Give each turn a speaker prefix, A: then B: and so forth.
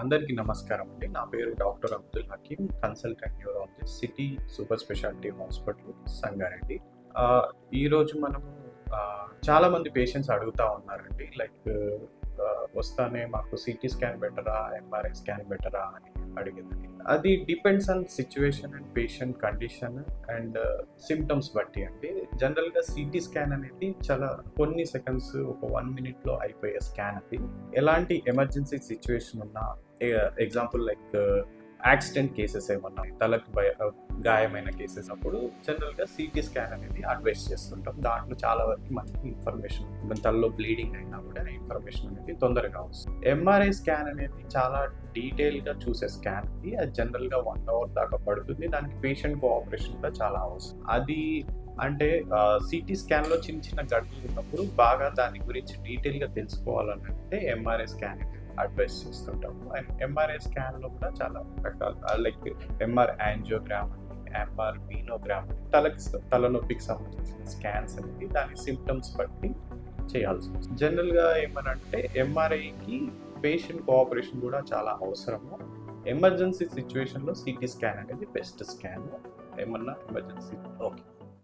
A: అందరికీ నమస్కారం అండి. నా పేరు doctor Abdul Hakeem consultant neurologist city super speciality hospital Sangareddy. ఈరోజు మనము చాలామంది పేషెంట్స్ అడుగుతా ఉన్నారండి. లైక్ వస్తానే మాకు సిటీ స్కాన్ బెటరా ఎంఆర్ఐ స్కాన్ బెటరా అని. అడిగింది. అది depends on situation and patient condition and symptoms బట్టి అండి. జనరల్గా సిటీ స్కాన్ అనేది చాలా కొన్ని సెకండ్స్ ఒక వన్ మినిట్లో అయిపోయే స్కాన్ అది. ఎలాంటి ఎమర్జెన్సీ సిచ్యువేషన్ ఉన్నా ఎగ్జాంపుల్ లైక్ యాక్సిడెంట్ కేసెస్ ఏమన్నా తలకు భయ గాయమైన కేసెస్ అప్పుడు జనరల్గా సిటీ స్కాన్ అనేది అడ్వైస్ చేస్తుంటాం. దాంట్లో చాలా వరకు మనకి ఇన్ఫర్మేషన్ మన తలలో బ్లీడింగ్ అయినా కూడా ఇన్ఫర్మేషన్ అనేది తొందరగా వస్తుంది. ఎంఆర్ఐ స్కాన్ అనేది చాలా డీటెయిల్గా చూసే స్కాన్కి అది జనరల్గా వన్ అవర్ దాకా పడుతుంది. దానికి పేషెంట్ కోఆపరేషన్ కూడా చాలా అవసరం. అది అంటే సిటీ స్కాన్లో చిన్న చిన్న గడ్డలు ఉన్నప్పుడు బాగా దాని గురించి డీటెయిల్గా తెలుసుకోవాలని అంటే ఎంఆర్ఐ స్కాన్ అనేది అడ్వైస్ చేస్తుంటాము. అండ్ ఎంఆర్ఐ స్కాన్లో కూడా చాలా రకాల లైక్ ఎంఆర్ యాంజియోగ్రామ్ అని ఎంఆర్ మీనోగ్రామ్ అని తలకి తలనొప్పికి సంబంధించిన స్కాన్స్ అనేది దాని సిమ్టమ్స్ బట్టి చేయాల్సి వస్తుంది. జనరల్గా ఏమనంటే ఎంఆర్ఐకి పేషెంట్ కోఆపరేషన్ కూడా చాలా అవసరము. ఎమర్జెన్సీ సిచ్యువేషన్లో సిటీ స్కాన్ అనేది బెస్ట్ స్కాన్ ఏమన్నా ఎమర్జెన్సీ ఓకే